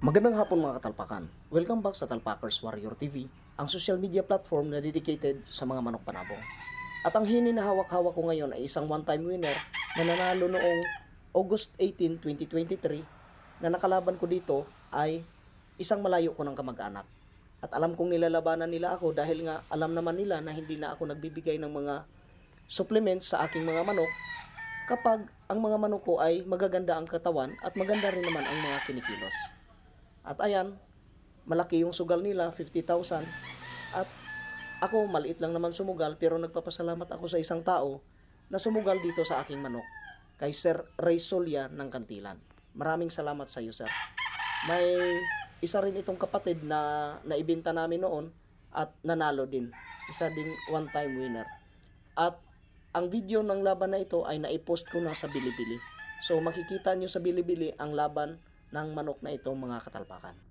Magandang hapon mga katalpakan. Welcome back sa Talpakers Warrior TV, ang social media platform na dedicated sa mga manok panabong. At ang hini na hawak-hawak ko ngayon ay isang one-time winner na nanalo noong August 18, 2023 na nakalaban ko dito ay isang malayo ko ng kamag-anak. At alam kong nilalabanan nila ako dahil nga alam naman nila na hindi na ako nagbibigay ng mga supplements sa aking mga manok kapag ang mga manok ko ay magaganda ang katawan at maganda rin naman ang mga kinikilos. At ayan, malaki yung sugal nila, 50,000. At ako, maliit lang naman sumugal, pero nagpapasalamat ako sa isang tao na sumugal dito sa aking manok, kay Sir Ray Solia ng Kantilan. Maraming salamat sa iyo, Sir. May isa rin itong kapatid na naibenta namin noon at nanalo din. Isa ding one-time winner. At ang video ng laban na ito ay naipost ko na sa Bilibili. So makikita nyo sa Bilibili ang laban ng manok na ito mga katalpakan.